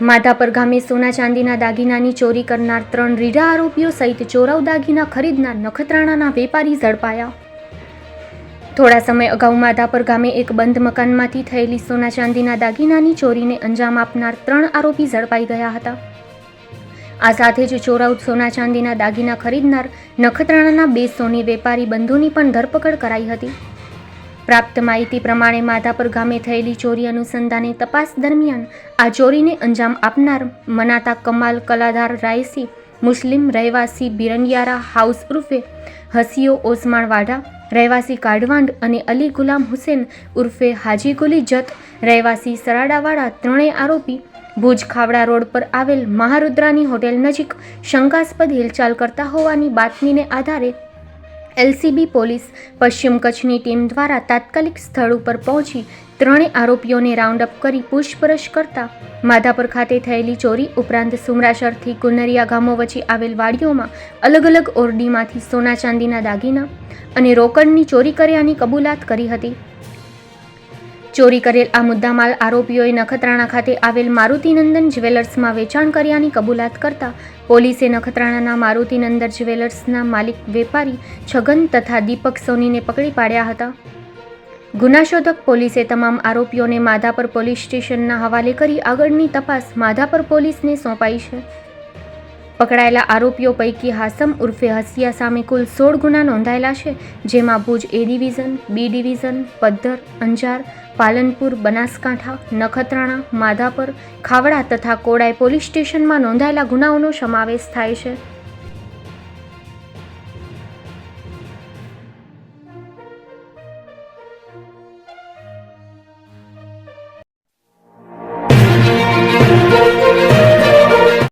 માધાપર ગામે સોના ચાંદીના દાગીનાની ચોરી કરનાર ત્રણ રીઢા આરોપીઓ સહિત ચોરાવ દાગીના ખરીદનાર નખત્રાણાના વેપારી ઝડપાયા. થોડા સમય અગાઉ માધાપર ગામે એક બંધ મકાનમાંથી થયેલી સોના ચાંદીના દાગીનાની ચોરીને અંજામ આપનાર ત્રણ આરોપી ઝડપાઈ ગયા હતા. આ સાથે જ ચોરાવ સોના ચાંદીના દાગીના ખરીદનાર નખત્રાણાના બે સોની વેપારી બંધુની પણ ધરપકડ કરાઈ હતી. પ્રાપ્ત માહિતી પ્રમાણે માધાપર ગામે થયેલી ચોરી અનુસંધાને તપાસ દરમિયાન આ ચોરીને અંજામ આપનાર મનાતા કમાલ કલાધાર રાયસી, મુસ્લિમ રહેવાસી બિરંગિયારા હાઉસ ઉર્ફે હસીઓ ઓસમાણ વાડા રહેવાસી કાઢવાંડ અને અલી ગુલામ હુસેન ઉર્ફે હાજી ગુલી જત, રહેવાસી સરાડાવાળા ત્રણેય આરોપી ભુજ ખાવડા રોડ પર આવેલ મહારુદ્રાની હોટેલ નજીક શંકાસ્પદ હિલચાલ કરતા હોવાની બાતમીને આધારે એલસીબી પોલીસ પશ્ચિમ કચ્છની ટીમ દ્વારા તાત્કાલિક સ્થળ ઉપર પહોંચી ત્રણેય આરોપીઓને રાઉન્ડ અપ કરી પૂછપરછ કરતા માધાપર ખાતે થયેલી ચોરી ઉપરાંત સુમરાસરથી કુનરિયા ગામો વચ્ચે આવેલ વાડીઓમાં અલગ અલગ ઓરડીમાંથી સોના ચાંદીના દાગીના અને રોકડની ચોરી કર્યાની કબૂલાત કરી હતી. ચોરી કરેલ આ મુદ્દામાલ આરોપીઓએ નખત્રાણા ખાતે આવેલ મારુતિનંદન જ્વેલર્સમાં વેચાણ કર્યાની કબૂલાત કરતા પોલીસે નખત્રાણાના મારુતિનંદન જ્વેલર્સના માલિક વેપારી છગન તથા દીપક સોનીને પકડી પાડ્યા હતા. ગુનાશોધક પોલીસે તમામ આરોપીઓને માધાપર પોલીસ સ્ટેશનના હવાલે કરી આગળની તપાસ માધાપર પોલીસને સોંપાઈ છે. પકડાયેલા આરોપીઓ પૈકી હાસમ ઉર્ફે હસિયા સામે કુલ સોળ ગુના નોંધાયેલા છે, જેમાં Bhuj A division, B division, Paddhar, Anjar, Palanpur, Banaskantha, Nakhatrana, Madhapar, Khavda તથા કોડાઈ પોલીસ સ્ટેશનમાં નોંધાયેલા ગુનાઓનો સમાવેશ થાય છે.